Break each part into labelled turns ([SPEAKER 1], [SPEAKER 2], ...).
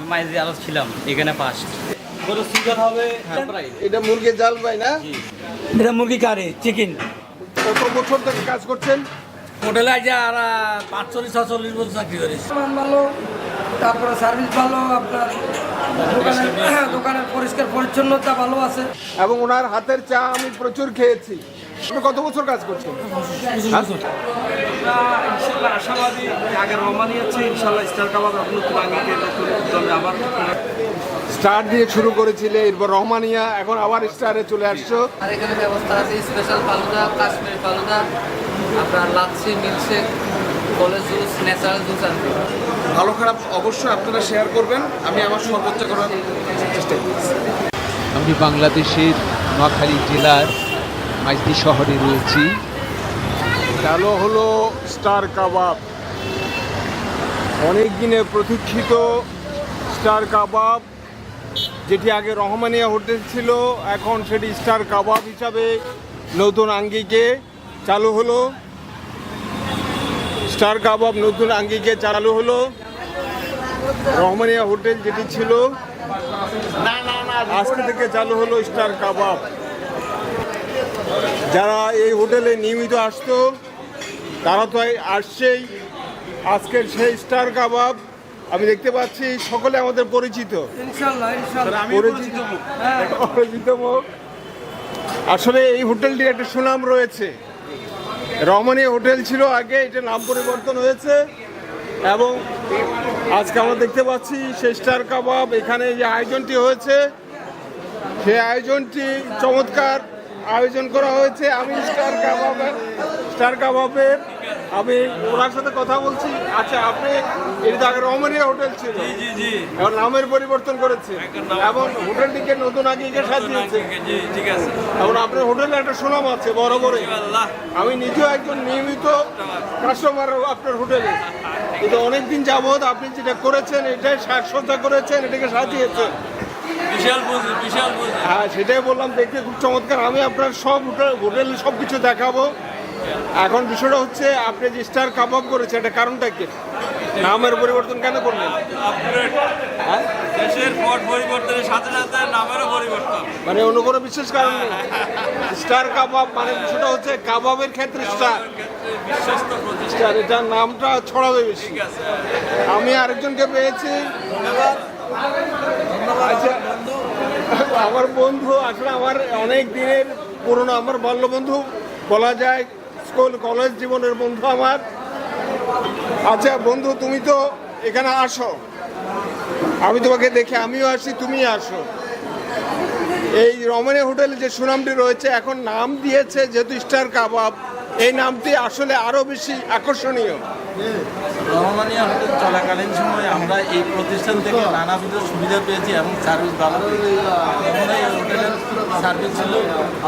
[SPEAKER 1] আমি মাইজি আলো ছিলাম এখানে ফার্স্ট গরু সিজন হবে
[SPEAKER 2] এটা মুরগির জাল ভাই না?
[SPEAKER 3] এটা মুরগি কারি চিকেন
[SPEAKER 2] কত বছর থেকে কাজ করছেন?
[SPEAKER 3] হোটেলে আজ আর পাঁচচল্লিশ ছচল্লিশ বছর চাকরি করেছি
[SPEAKER 4] মান ভালো তারপরে সার্ভিস ভালো আপনার দোকানের দোকানের পরিষ্কার পরিচ্ছন্নতা ভালো আছে।
[SPEAKER 2] এবং ওনার হাতের চা আমি প্রচুর খেয়েছি। আপনি কত বছর কাজ করছেন?
[SPEAKER 5] ইনশাল্লাহ আশাবাদী আগে রহমানি আছে ইনশাল্লাহ স্টার কাবাব নতুন আঙ্গিকে নতুন উদ্যমে আবার
[SPEAKER 2] স্টার দিয়ে শুরু করেছিলে এরপর রহমানিয়া এখন আবার স্টারে চলে আসছো।
[SPEAKER 6] আর এখানে ব্যবস্থা আছে স্পেশাল ফালুদা কাশ্মীর ফালুদা আপনার lassi milkshake college juice natural juice আর।
[SPEAKER 2] ভালো খারাপ অবশ্যই আপনারা শেয়ার করবেন আমি আমার সর্বোচ্চ করার চেষ্টা করছি
[SPEAKER 7] আমি বাংলাদেশের নোয়াখালী জেলার মাইজদি শহরে রয়েছি।
[SPEAKER 2] চালু হলো স্টার কাবাব? অনেক দিনের প্রতীক্ষিত স্টার কাবাব যেটি আগে রহমানিয়া হোটেল ছিল এখন সেটি স্টার কাবাব হিসাবে নতুন আঙ্গিকে চালু হলো। স্টার কাবাব নতুন আঙ্গিকে চালু হলো। রহমানিয়া হোটেল যেটি ছিল আজকে থেকে চালু হলো স্টার কাবাব। যারা এই হোটেলে নিয়মিত আসতো তারা তো আসছেই। আজকের সেই স্টার কাবাব আমি দেখতে পাচ্ছি সকলে আমাদের পরিচিত। পরিচিত পরিচিত আসলে এই হোটেলটির একটা সুনাম রয়েছে। রমণী হোটেল ছিল আগে এটা নাম পরিবর্তন হয়েছে। এবং আজকে আমরা দেখতে পাচ্ছি সেই স্টার কাবাব। এখানে যে আয়োজনটি হয়েছে সেই আয়োজনটি চমৎকার। আয়োজন করা হয়েছে। আমি স্টার কাবাবের স্টার কাবাবের আমি ওনার সাথে কথা বলছি। আচ্ছা আপনি এটা আগে রমণীয় হোটেল ছিল
[SPEAKER 5] জি জি
[SPEAKER 2] এখন নামের পরিবর্তন করেছে। এবং হোটেলটিকে নতুন আগে সাজিয়েছে।
[SPEAKER 5] জি ঠিক আছে।
[SPEAKER 2] এখন আপনার হোটেলে একটা সুনাম আছে বড় বড় আমি নিজেও একজন নিয়মিত কাস্টমার আপনার হোটেলে। কিন্তু অনেকদিন যাবৎ আপনি যেটা করেছেন এটাই সাজসজ্জা করেছেন এটাকে সাজিয়েছেন। হ্যাঁ সেটাই বললাম দেখতে খুব চমৎকার। আমি আপনার সব হোটেল হোটেলে সব কিছু দেখাবো। এখন বিষয়টা হচ্ছে আপনি যে স্টার কাবাব করেছে এটা কারণটা কি? নামের পরিবর্তন কেন করলেন? হ্যাঁ?
[SPEAKER 5] দেশের পট পরিবর্তনের সাথে সাথে নামেরও পরিবর্তন।
[SPEAKER 2] মানে অন্য কোনো বিশেষ কারণ নেই। স্টার কাবাব মানে বিষয়টা হচ্ছে কাবাবের ক্ষেত্রে স্টার। স্টার এটার নামটা ছড়াবে বেশি। আমি আরেকজনকে পেয়েছি। আমার বন্ধু আসলে আমার অনেক দিনের পুরনো, আমার বাল্য বন্ধু বলা যায়, স্কুল, কলেজ জীবনের বন্ধু আমার। আচ্ছা বন্ধু, তুমি তো এখানে আসো। আমি তোমাকে দেখে আমিও আসি, তুমি আসো। এই রমণী হোটেলে যে সুনামটি রয়েছে, এখন নাম দিয়েছে যেহেতু স্টার কাবাব। এই নামটি আসলে আরও বেশি আকর্ষণীয়।
[SPEAKER 8] হোটেল চলাকালীন সময়ে আমরা এই প্রতিষ্ঠান থেকে নানাবিধ সুবিধা পেয়েছি এবং সার্ভিস ভালো সার্ভিস ছিল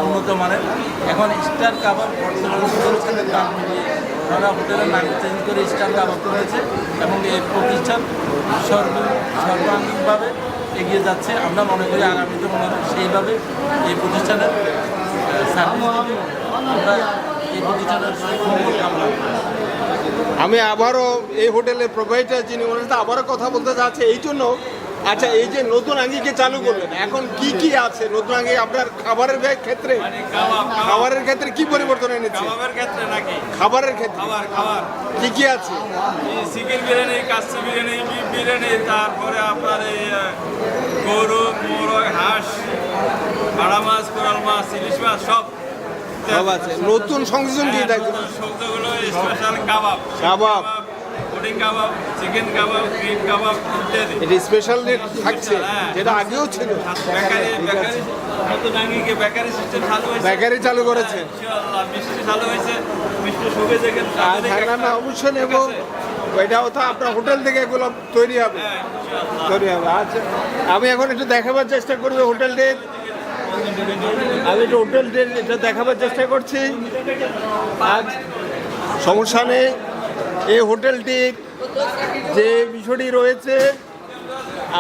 [SPEAKER 8] উন্নত মানের। এখন স্টার কাবাব বর্তমানে হোটেলের নাম চেঞ্জ করে স্টার কাবাব করেছে এবং এই প্রতিষ্ঠান সর্ব সর্বাঙ্গিকভাবে এগিয়ে যাচ্ছে। আমরা মনে করি আগামীতে মনে সেইভাবে এই প্রতিষ্ঠানের সার্ভিস আমরা
[SPEAKER 2] আমি আবারও এই হোটেলের প্রোভাইডার যিনি ওনার সাথে আবারও কথা বলতে চাচ্ছি এই জন্য আচ্ছা এই যে নতুন আঙ্গিকে চালু করলেন এখন কি কি আছে? নতুন আঙ্গি আপনার খাবারের ক্ষেত্রে?
[SPEAKER 5] কাবাব
[SPEAKER 2] খাবারের ক্ষেত্রে কি পরিবর্তন এনেছে?
[SPEAKER 5] কাবাবের ক্ষেত্রে নাকি?
[SPEAKER 2] খাবারের ক্ষেত্রে?
[SPEAKER 5] খাবার খাবার।
[SPEAKER 2] কি কি আছে?
[SPEAKER 5] চিকেন বিরিয়ানি কাচ্চি বিরিয়ানি বিফ বিরিয়ানি তারপরে আপনার এই গরু মোরগ হাঁস ভাড়া মাছ কোরাল মাছ ইলিশ মাছ সব।
[SPEAKER 2] সব আছে। নতুন সংযোজন দিয়ে
[SPEAKER 5] সবজিগুলো special kebab.
[SPEAKER 2] Kebab.
[SPEAKER 5] Pudding kebab chicken kebab green kebab ইত্যাদি।
[SPEAKER 2] এটা স্পেশাল থাকছে। যেটা আগেও ছিল।
[SPEAKER 5] বেকারি বেকারি নতুন আঙ্গিকে বেকারি সিস্টেম চালু হয়েছে?
[SPEAKER 2] বেকারি চালু করেছেন
[SPEAKER 5] ইনশাআল্লাহ মিষ্টি চালু হয়েছে। মিষ্টি দেখেন
[SPEAKER 2] হ্যাঁ না অবশ্যই নেব। এটাও তো আপনার হোটেল থেকে এগুলো তৈরি হবে। তৈরি হবে। আচ্ছা আমি এখন একটু দেখাবার চেষ্টা করব হোটেলটির আমি টোটাল এটা দেখাবার চেষ্টা করছি। আজ সমস্যা নেই। এই হোটেলটির যে বিষয়টি রয়েছে,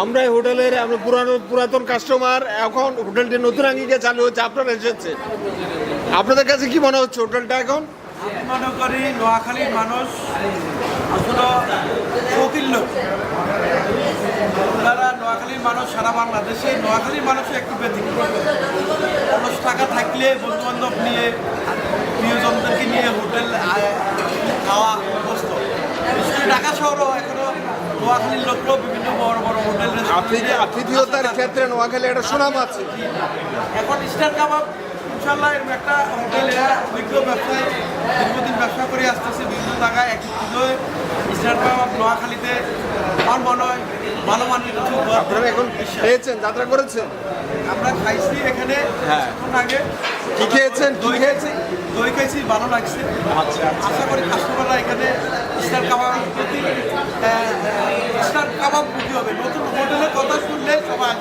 [SPEAKER 2] আমরা এই হোটেলের আমরা পুরানো, পুরাতন কাস্টমার এখন হোটেলটি নতুন আঙ্গিকে চালু হচ্ছে আপনারা এসেছে আপনাদের কাছে কি মনে হচ্ছে হোটেলটা এখন?
[SPEAKER 8] মনে করি নোয়াখালীর মানুষ আসলে জটিল লোক। ওনারা মানুষ সারা বাংলাদেশে নোয়াখালীর মানুষ একটু ব্যতিক্রম। অলস টাকা থাকলে বন্ধু বান্ধব নিয়ে প্রিয়জনদেরকে নিয়ে হোটেল আয়, খাওয়া অভ্যস্ত ঢাকা শহরও এখনও নোয়াখালীর লোকগুলো বিভিন্ন বড় বড় হোটেল
[SPEAKER 2] আতিথি আতিথিয়তার ক্ষেত্রে নোয়াখালী একটা সুনাম আছে।
[SPEAKER 8] এখন স্টার কাবাব ইনশাল্লাহ এরকম একটা হোটেল এরা অভিজ্ঞ ব্যবসায়ী দীর্ঘদিন ব্যবসা করে আসতেছে বিভিন্ন জায়গায় এক কিলো স্টার কাবাব নোয়াখালীতে আমার মনে হয় ভালো মানের কিছু
[SPEAKER 2] আপনারা এখন খেয়েছেন যাত্রা করেছেন?
[SPEAKER 8] আমরা খাইছি এখানে
[SPEAKER 2] হ্যাঁ।
[SPEAKER 8] আগে।
[SPEAKER 2] কি খেয়েছেন?
[SPEAKER 8] দই
[SPEAKER 2] খেয়েছি
[SPEAKER 8] খেয়েছি দই খাইছি ভালো লাগছে। আচ্ছা আশা করি কাস্টমাররা এখানে স্টার কাবাবের প্রতি স্টার কাবাব বুঝি হবে। নতুন হোটেলের কথা শুনলে সবাই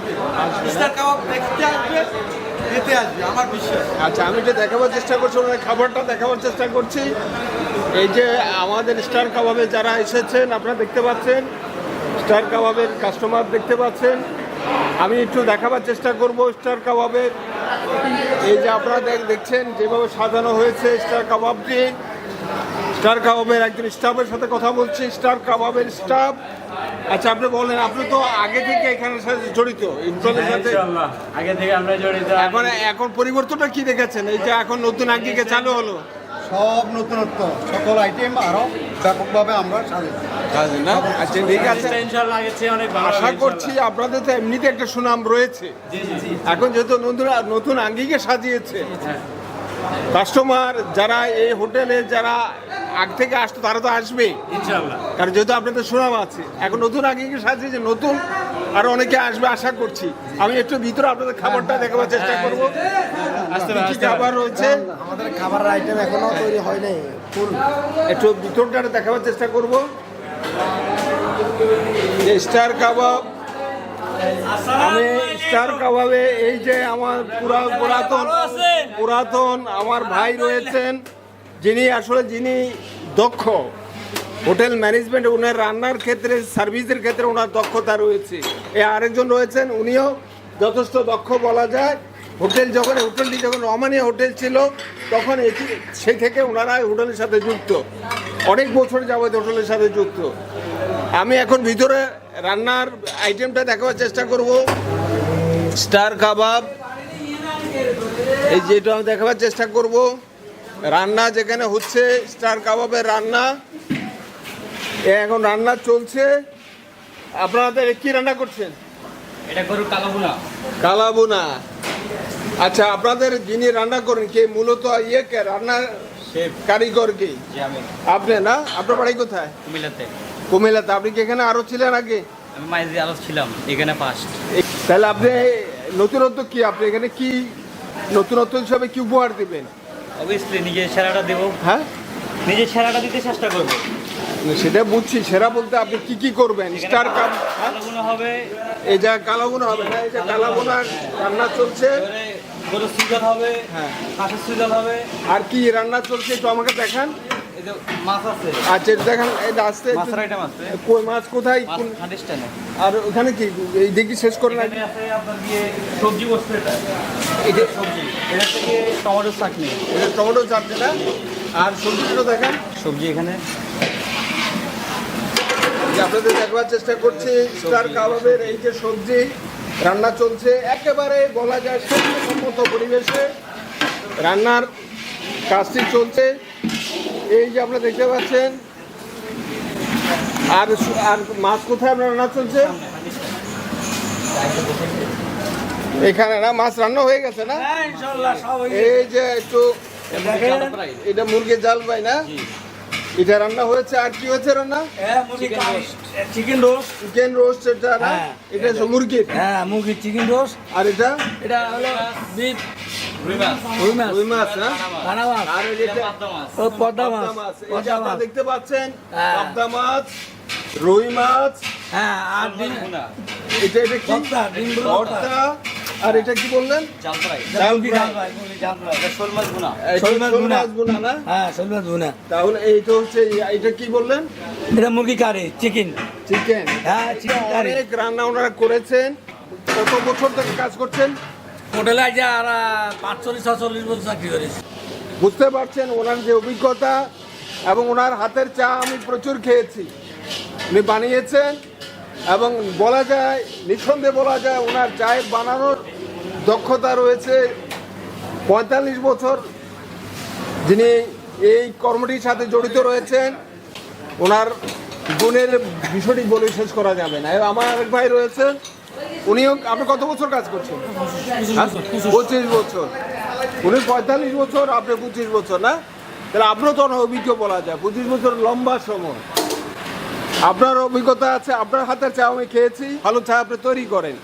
[SPEAKER 8] আসবে। স্টার কাবাব দেখতে আসবে। খেতে আসবে, আমার বিশ্বাস।
[SPEAKER 2] আচ্ছা আমি যে দেখাবার চেষ্টা করছি, ওনার খাবারটা দেখাবার চেষ্টা করছি। এই যে আমাদের স্টার কাবাবে যারা এসেছেন, আপনারা দেখতে পাচ্ছেন, স্টার কাবাবের কাস্টমার দেখতে পাচ্ছেন। আমি একটু দেখাবার চেষ্টা করব স্টার কাবাবের। এই যে আপনারা দেখছেন, যেভাবে সাজানো হয়েছে স্টার কাবাবটি স্টার কাবাবের একজন স্টাফের সাথে কথা বলছি স্টার কাবাবের স্টাফ। আচ্ছা আপনি বলেন আপনি তো আগে থেকে এখানের সাথে জড়িত এই সাথে?
[SPEAKER 1] আগে থেকে আমরা জড়িত।
[SPEAKER 2] এখন এখন পরিবর্তনটা কি দেখেছেন? এই যে এখন নতুন আঙ্গিকে চালু হলো?
[SPEAKER 9] সব নতুনত্ব সকল আইটেম আরও ব্যাপকভাবে আমরা সাজাই।
[SPEAKER 2] না? আচ্ছা ঠিক আছে।
[SPEAKER 1] ইনশাআল্লাহ আগের চেয়ে অনেক ভালো
[SPEAKER 2] আশা করছি আপনাদের তো এমনিতে একটা সুনাম রয়েছে। এখন যেহেতু নতুন নতুন আঙ্গিকে সাজিয়েছে কাস্টমার যারা এই হোটেলে যারা আগ থেকে আসতো তারা তো আসবে
[SPEAKER 1] ইনশাআল্লাহ।
[SPEAKER 2] কারণ যেহেতু আপনাদের সুনাম আছে এখন নতুন আঙ্গিকে সাজিয়েছে নতুন আর অনেকে আসবে আশা করছি। আমি একটু ভিতরে আপনাদের খাবারটা দেখাবার চেষ্টা করব।
[SPEAKER 1] আসতে
[SPEAKER 2] কি কি খাবার রয়েছে?
[SPEAKER 9] আমাদের খাবারের আইটেম এখনও তৈরি হয় নাই
[SPEAKER 2] একটু ভিতরটা দেখাবার চেষ্টা করব। যে স্টার কাবাব আমি স্টার কাবাবে এই যে আমার পুরা পুরাতন পুরাতন আমার ভাই রয়েছেন। যিনি আসলে যিনি দক্ষ হোটেল ম্যানেজমেন্ট ওনার রান্নার ক্ষেত্রে, সার্ভিসের ক্ষেত্রে ওনার দক্ষতা রয়েছে। এ আরেকজন রয়েছেন, উনিও যথেষ্ট দক্ষ বলা যায়। হোটেল যখন, হোটেলটি যখন রমানিয়া হোটেল ছিল, তখন এটি সেই থেকে ওনারা হোটেলের সাথে যুক্ত। অনেক বছর যাবত হোটেলের সাথে যুক্ত। আমি এখন ভিতরে রান্নার আইটেমটা দেখাবার চেষ্টা করব। Star kebab. এই যেটা আমি দেখাবার চেষ্টা করব। রান্না যেখানে হচ্ছে স্টার কাবাবের রান্না। এ এখন রান্না চলছে। আপনাদের কি রান্না করছেন?
[SPEAKER 1] এটা গরুর কালাবুনা
[SPEAKER 2] কালাবুনা আচ্ছা আপনাদের যিনি রান্না করেন কে? মূলত ইয়ে কে? রান্না কারিগর কি? আপনি না? আপনার বাড়ি কোথায়?
[SPEAKER 1] কুমিল্লাতে।
[SPEAKER 2] কুমিল্লাতে। আপনি কি এখানে আরও ছিলেন আগে?
[SPEAKER 1] আমি মাইজি আলোচ ছিলাম এখানে ফার্স্ট
[SPEAKER 2] তাহলে আপনি নতুনত্ব কি? আপনি এখানে কি নতুনত্ব হিসাবে কি উপহার দিবেন?
[SPEAKER 1] অবভিয়াসলি নিজের সেরাটা দেবো।
[SPEAKER 2] হ্যাঁ?
[SPEAKER 1] নিজের সেরাটা দিতে চেষ্টা করব।
[SPEAKER 2] সেটা বুঝছি। সেরা বলতে আপনি কি কি করবেন? স্টার কাপ হ্যাঁ?
[SPEAKER 1] হবে।
[SPEAKER 2] এই যা কালাবোনা হবে না এই যে রান্না চলছে।
[SPEAKER 1] হবে
[SPEAKER 2] হ্যাঁ।
[SPEAKER 1] হবে।
[SPEAKER 2] আর কি রান্না চলছে একটু আমাকে দেখান।
[SPEAKER 1] মাছ আছে।
[SPEAKER 2] আচ্ছা এটা দেখান এটা আসতে
[SPEAKER 1] মাছের আইটেম আছে।
[SPEAKER 2] কই মাছ কোথায় আর ওখানে কি? এই দেখি শেষ
[SPEAKER 1] আপনার গিয়ে সবজি বস্তু এটা। এটা সবজি। এটা থেকে টমেটো চাটনি।
[SPEAKER 2] এটা টমেটো চাটনি না আর দেখান।
[SPEAKER 1] সবজি এখানে।
[SPEAKER 2] আপনাদের দেখবার চেষ্টা করছি স্টার কাবাবের এই যে সবজি রান্না চলছে। একেবারে বলা যায় সম্মত পরিবেশে রান্নার কাজটি চলছে। এই যে আপনারা দেখতে পাচ্ছেন আর আর মাছ কোথায় আপনার রান্না চলছে? এখানে না মাছ রান্না হয়ে গেছে না? এই যে একটু এটা মুরগির জাল পাই না? এটা রান্না হয়েছে আর কি হয়েছে রান্না?
[SPEAKER 3] চিকেন রোস্ট
[SPEAKER 2] চিকেন রোস্ট এটা না?
[SPEAKER 3] হ্যাঁ।
[SPEAKER 2] এটা হচ্ছে মুরগির।
[SPEAKER 3] হ্যাঁ মুরগির চিকেন রোস্ট
[SPEAKER 2] আর এটা?
[SPEAKER 3] এটা হলো বিফ পদ্মা পদ্মা
[SPEAKER 2] দেখতে পাচ্ছেন
[SPEAKER 3] হ্যাঁ।
[SPEAKER 2] পাবদা মাছ রুই মাছ।
[SPEAKER 3] হ্যাঁ আর ডিম।
[SPEAKER 2] এটা এটা কি? আর এটা কি বললেন?
[SPEAKER 3] হ্যাঁ
[SPEAKER 2] তাহলে এইটা হচ্ছে এটা কি বললেন?
[SPEAKER 3] এটা মুরগি কারি চিকেন।
[SPEAKER 2] চিকেন।
[SPEAKER 3] হ্যাঁ চিকেন
[SPEAKER 2] অনেক রান্না ওনারা করেছেন। কত বছর থেকে কাজ করছেন?
[SPEAKER 3] হোটেলে আজ আর পাঁচচল্লিশ ছচল্লিশ বছর চাকরি করেছি।
[SPEAKER 2] বুঝতে পারছেন ওনার যে অভিজ্ঞতা এবং ওনার হাতের চা আমি প্রচুর খেয়েছি। উনি বানিয়েছেন এবং বলা যায়, নিঃসন্দেহে বলা যায় ওনার চায়ের বানানোর দক্ষতা রয়েছে পঁয়তাল্লিশ বছর। যিনি এই কর্মটির সাথে জড়িত রয়েছেন, ওনার গুণের বিষয়টি বলে শেষ করা যাবে না। আমার আরেক ভাই রয়েছেন উনিও আপনি কত বছর কাজ করছেন? হ্যাঁ? পঁচিশ বছর। উনি পঁয়তাল্লিশ বছর, আপনি পঁচিশ বছর, না? তাহলে আপনারও তো অভিজ্ঞ বলা যায়। পঁচিশ বছর লম্বা সময়। আপনার অভিজ্ঞতা আছে, আপনার হাতের চা আমি খেয়েছি, ভালো চা আপনি তৈরি করেন।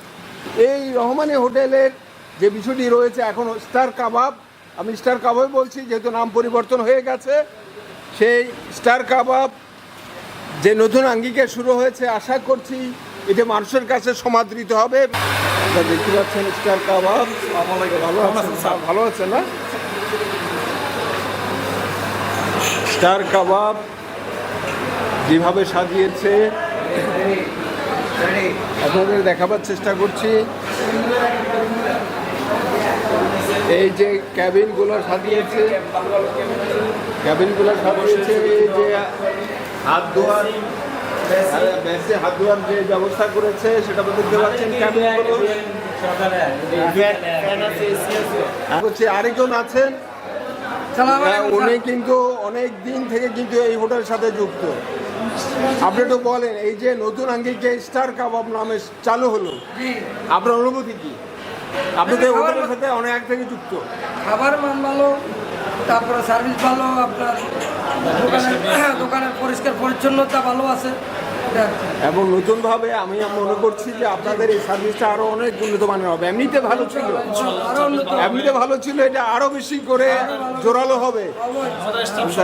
[SPEAKER 2] এই রহমানি হোটেলের যে বিষয়টি রয়েছে, এখন স্টার কাবাব, আমি স্টার কাবাব বলছি, যেহেতু নাম পরিবর্তন হয়ে গেছে, সেই স্টার কাবাব যে নতুন আঙ্গিকে শুরু হয়েছে, আশা করছি এটা মানুষের কাছে সমাদৃত হবে। দেখতে পাচ্ছেন স্টার কাবাব। ভালো আছেন? ভালো আছে না? স্টার কাবাব যেভাবে সাজিয়েছে আপনাদের দেখাবার চেষ্টা করছি। এই যে ক্যাবিনগুলো সাজিয়েছে ক্যাবিনগুলো সাজিয়েছে এই যে হাত ধোয়ার বেশি হাত ধোয়ার যে ব্যবস্থা করেছে সেটা তো দেখতে পাচ্ছেন ক্যাবিনগুলো হচ্ছে আরেকজন আছেন? হ্যাঁ, উনি কিন্তু অনেক দিন থেকে কিন্তু এই হোটেলের সাথে যুক্ত। আপনি তো বলেন এই যে নতুন আঙ্গিকে স্টার কাবাব নামে চালু হলো
[SPEAKER 4] জি।
[SPEAKER 2] আপনার অনুভূতি কি? আপনি তো হোটেলের সাথে অনেক থেকে যুক্ত।
[SPEAKER 4] খাবার মান ভালো তারপরে সার্ভিস ভালো আপনার দোকানের দোকানের পরিষ্কার পরিচ্ছন্নতা ভালো আছে।
[SPEAKER 2] এবং নতুনভাবে আমি মনে করছি যে আপনাদের এই সার্ভিসটা আরও অনেক উন্নত মানের হবে। এমনিতে ভালো ছিল।
[SPEAKER 4] আরও উন্নত
[SPEAKER 2] এমনিতে ভালো ছিল এটা আরও বেশি করে জোরালো হবে।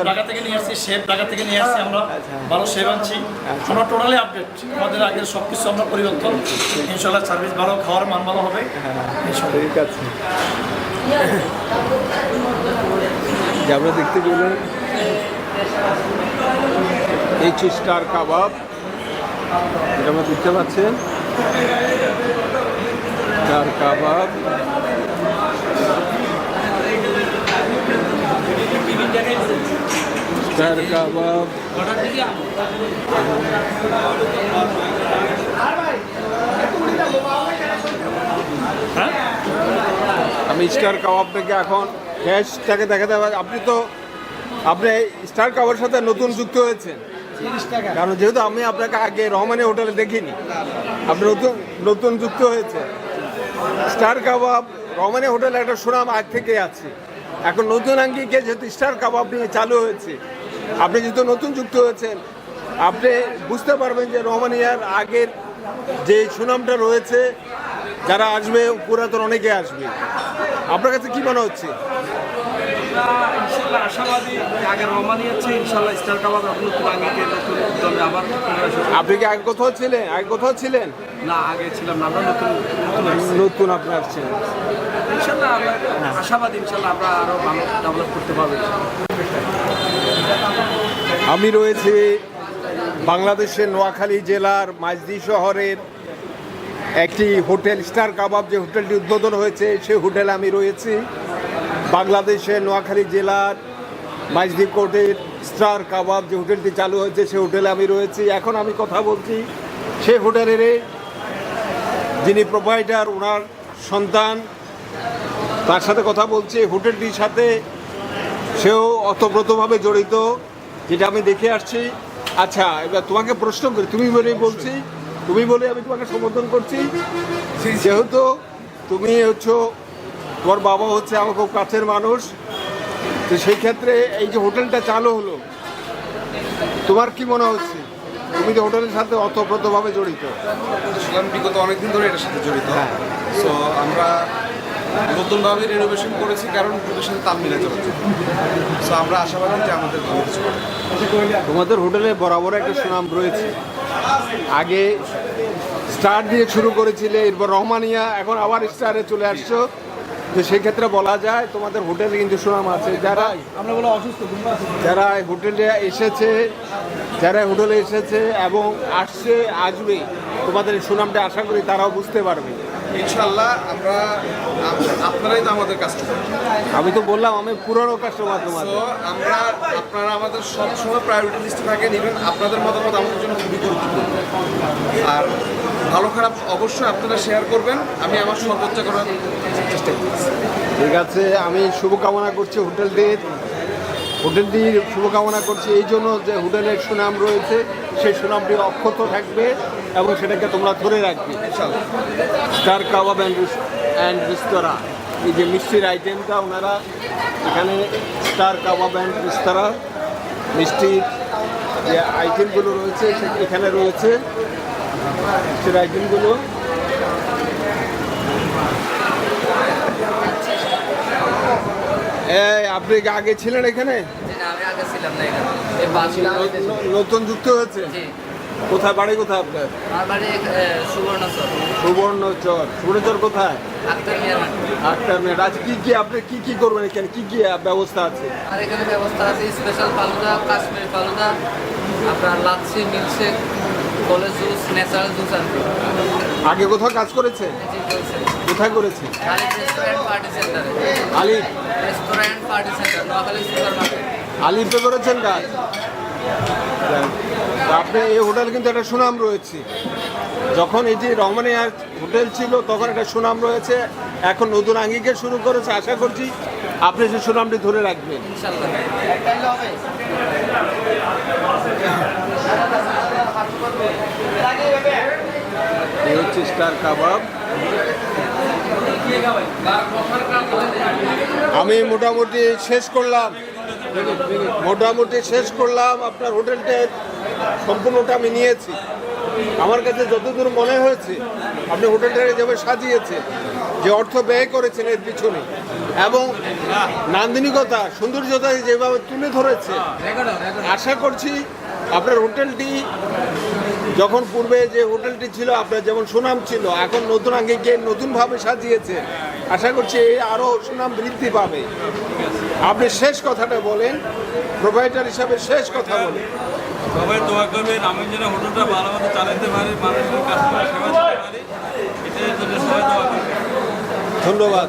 [SPEAKER 1] ঢাকা থেকে নিয়ে আসছি ঢাকা থেকে নিয়ে আসছি আমরা। ভালো শেফ আনছি। আমরা টোটালি আপডেট আমাদের আগের সব কিছু আমরা পরিবর্তন। ইনশাল্লাহ সার্ভিস ভালো খাওয়ার মান ভালো হবে।
[SPEAKER 2] ঠিক আছে। আমরা দেখতে পেলেন এইচ স্টার কাবাব এটা আমরা দেখতে পাচ্ছেন। স্টার কাবাব স্টার কাবাব আমি স্টার কাবাব থেকে এখন গ্যাসটাকে দেখাতে পারি আপনি তো আপনি স্টার কাবাবের সাথে নতুন যুক্ত হয়েছেন। কারণ যেহেতু আমি আপনাকে আগে রহমানি হোটেলে দেখিনি, আপনি নতুন নতুন যুক্ত হয়েছে স্টার কাবাব রহমানি হোটেলে একটা সুনাম আগ থেকে আছে। এখন নতুন আঙ্গিকে যেহেতু স্টার কাবাব নিয়ে চালু হয়েছে, আপনি যেহেতু নতুন যুক্ত হয়েছেন, আপনি বুঝতে পারবেন যে রহমানিয়ার আগের যে সুনামটা রয়েছে, যারা আসবে, পুরাতন অনেকে আসবে। আপনার কাছে কি মনে হচ্ছে?
[SPEAKER 1] ইনশাল্লাহ আশাবাদী আগের রহমানি আছে ইনশাল্লাহ স্টার কাবাব নতুন নতুন উদ্যমে আবার
[SPEAKER 2] আপনি কি আগে কোথাও ছিলেন? আগে কোথাও ছিলেন?
[SPEAKER 1] না আগে ছিলাম না আমরা নতুন নতুন
[SPEAKER 2] আপনার আসছেন।
[SPEAKER 1] ইনশাল্লাহ আমরা আশাবাদী ইনশাল্লাহ আমরা আরও ভালো ডেভেলপ করতে পারব।
[SPEAKER 2] আমি রয়েছি বাংলাদেশের নোয়াখালী জেলার মাইজদি শহরের একটি হোটেল স্টার কাবাব যে হোটেলটি উদ্বোধন হয়েছে সেই হোটেলে আমি রয়েছি। বাংলাদেশের নোয়াখালী জেলার মাইজদি কোর্টের স্টার কাবাব যে হোটেলটি চালু হয়েছে, সে হোটেলে আমি রয়েছি। এখন আমি কথা বলছি সে হোটেলের যিনি প্রোভাইডার, ওনার সন্তান, তার সাথে কথা বলছি। হোটেলটির সাথে সেও অতপ্রতভাবে জড়িত, যেটা আমি দেখে আসছি। আচ্ছা এবার তোমাকে প্রশ্ন করি, তুমি বলেই বলছি, তুমি বলে আমি তোমাকে সমর্থন করছি। যেহেতু তুমি হচ্ছে তোমার বাবা হচ্ছে আমার খুব কাছের মানুষ। তো সেই ক্ষেত্রে এই যে হোটেলটা চালু হলো তোমার কি মনে হচ্ছে? তুমি যে হোটেলের সাথে অতপ্রতভাবে জড়িত।
[SPEAKER 10] আমি বিগত অনেকদিন ধরে এটার সাথে জড়িত। সো আমরা নতুনভাবে রেনোভেশন করেছি কারণ সাথে তাল মিলে চলছে সো আমরা আশাবাদী যে আমাদের ভালো কিছু
[SPEAKER 2] তোমাদের হোটেলে বরাবর একটা সুনাম রয়েছে। আগে স্টার দিয়ে শুরু করেছিলে এরপর রহমানিয়া এখন আবার স্টারে চলে আসছো। তো সেক্ষেত্রে বলা যায় তোমাদের হোটেলে কিন্তু সুনাম আছে। যারা
[SPEAKER 1] আমরা বলে অসুস্থ
[SPEAKER 2] যারা এই হোটেলে এসেছে যারা এই হোটেলে এসেছে এবং আসছে আসবে তোমাদের এই সুনামটা আশা করি তারাও বুঝতে পারবে।
[SPEAKER 10] ইনশাল্লাহ আমরা আপনারাই তো আমাদের কাস্টমার
[SPEAKER 2] আমি তো বললাম আমি পুরনো কাস্টমার তোমার
[SPEAKER 10] আমরা আপনারা আমাদের সবসময় প্রায়োরিটি লিস্টে থাকেন ইভেন আপনাদের মতামত আমাদের জন্য খুবই গুরুত্বপূর্ণ। আর ভালো খারাপ অবশ্যই আপনারা শেয়ার করবেন। আমি আমার সর্বোচ্চ করার চেষ্টা করছি
[SPEAKER 2] ঠিক আছে, আমি শুভকামনা করছি হোটেলটির হোটেলটির শুভকামনা করছি এই জন্য যে হোটেলের সুনাম রয়েছে, সেই সুনামটি অক্ষত থাকবে এবং সেটাকে তোমরা ধরে রাখবে। Star kabab and and restaurant. এই যে মিষ্টির আইটেমটা ওনারা এখানে স্টার কাবাব অ্যান্ড রেস্তোরাঁ, মিষ্টির যে আইটেমগুলো রয়েছে এখানে রয়েছে। মিষ্টির আইটেমগুলো আপনি কি আগে ছিলেন এখানে?
[SPEAKER 6] জি আমি আগে ছিলাম না এখানে। এই বাসটা
[SPEAKER 2] নতুন যুক্ত হয়েছে? কোথায় বাড়ি কোথায় আপনার?
[SPEAKER 6] সুবর্ণচর।
[SPEAKER 2] সুবর্ণচর। সুবর্ণচর কোথায়? মিনিট আজ কি কি আপনি কি কি করবেন এখানে? কি কি ব্যবস্থা আছে?
[SPEAKER 6] আর এখানে ব্যবস্থা আছে স্পেশাল ফালুদা কাশ্মীরি ফালুদা আপনার lassi milkshake college juice natural juice আর
[SPEAKER 2] আগে কোথাও কাজ করেছে? কোথায় করেছে?
[SPEAKER 6] আলিফ।
[SPEAKER 2] করেছেন কাজ? আপনি এই হোটেল কিন্তু একটা সুনাম রয়েছে। যখন এই এটি রহমানিয়ার হোটেল ছিল, তখন একটা সুনাম রয়েছে। এখন নতুন আঙ্গিকে শুরু করেছে। আশা করছি আপনি সেই সুনামটি ধরে রাখবেন। এই হচ্ছে স্টার কাবাব। আমি মোটামুটি শেষ করলাম। মোটামুটি শেষ করলাম। আপনার হোটেলটার সম্পূর্ণটা আমি নিয়েছি। আমার কাছে যতদূর মনে হয়েছে, আপনি হোটেলটাকে যেভাবে সাজিয়েছে যে অর্থ ব্যয় করেছেন এর পিছনে, এবং নান্দনিকতা, সৌন্দর্যতা যেভাবে তুলে ধরেছে, আশা করছি আপনার হোটেলটি যখন পূর্বে যে হোটেলটি ছিল আপনার যেমন সুনাম ছিল এখন নতুন আঙ্গিকে নতুনভাবে সাজিয়েছে। আশা করছি আরও সুনাম বৃদ্ধি পাবে। আপনি শেষ কথাটা বলেন প্রোভাইডার হিসাবে শেষ কথা বলেন।
[SPEAKER 5] সবাই দোয়া করবেন আমি যেন হোটেলটা ভালো মতো চালাতে পারি মানুষের কাস্টমার সেবা দিতে পারি। এটার জন্য সবাই দোয়া করবেন।
[SPEAKER 2] ধন্যবাদ।